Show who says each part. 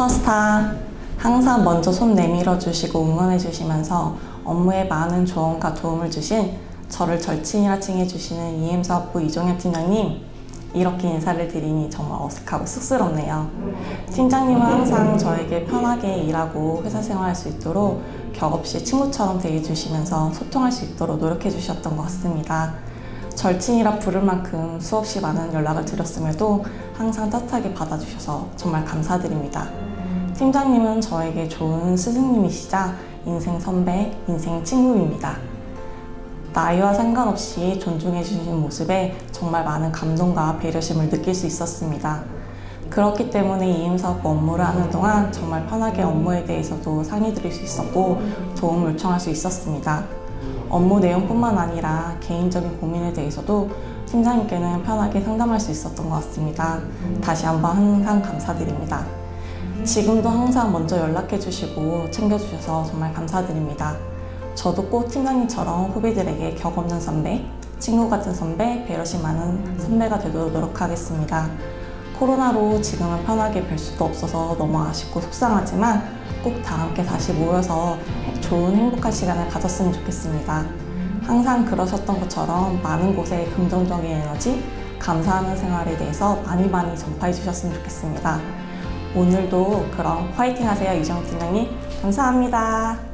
Speaker 1: 슈퍼스타 항상 먼저 손 내밀어 주시고 응원해 주시면서 업무에 많은 조언과 도움을 주신 저를 절친이라 칭해 주시는 EM 사업부 이종현 팀장님 이렇게 인사를 드리니 정말 어색하고 쑥스럽네요. 팀장님은 항상 저에게 편하게 일하고 회사 생활할 수 있도록 격 없이 친구처럼 대해주시면서 소통할 수 있도록 노력해 주셨던 것 같습니다. 절친이라 부를 만큼 수없이 많은 연락을 드렸음에도 항상 따뜻하게 받아주셔서 정말 감사드립니다. 팀장님은 저에게 좋은 스승님이시자 인생 선배, 인생 친구입니다. 나이와 상관없이 존중해 주신 모습에 정말 많은 감동과 배려심을 느낄 수 있었습니다. 그렇기 때문에 이임사업 업무를 하는 동안 정말 편하게 업무에 대해서도 상의 드릴 수 있었고 도움을 요청할 수 있었습니다. 업무 내용뿐만 아니라 개인적인 고민에 대해서도 팀장님께는 편하게 상담할 수 있었던 것 같습니다. 다시 한번 항상 감사드립니다. 지금도 항상 먼저 연락해 주시고 챙겨주셔서 정말 감사드립니다. 저도 꼭 팀장님처럼 후배들에게 격 없는 선배, 친구 같은 선배, 배려심 많은 선배가 되도록 노력하겠습니다. 코로나로 지금은 편하게 뵐 수도 없어서 너무 아쉽고 속상하지만 꼭 다 함께 다시 모여서 좋은 행복한 시간을 가졌으면 좋겠습니다. 항상 그러셨던 것처럼 많은 곳에 긍정적인 에너지, 감사하는 생활에 대해서 많이 많이 전파해 주셨으면 좋겠습니다. 오늘도 그럼 화이팅 하세요, 이정 팀장님. 감사합니다.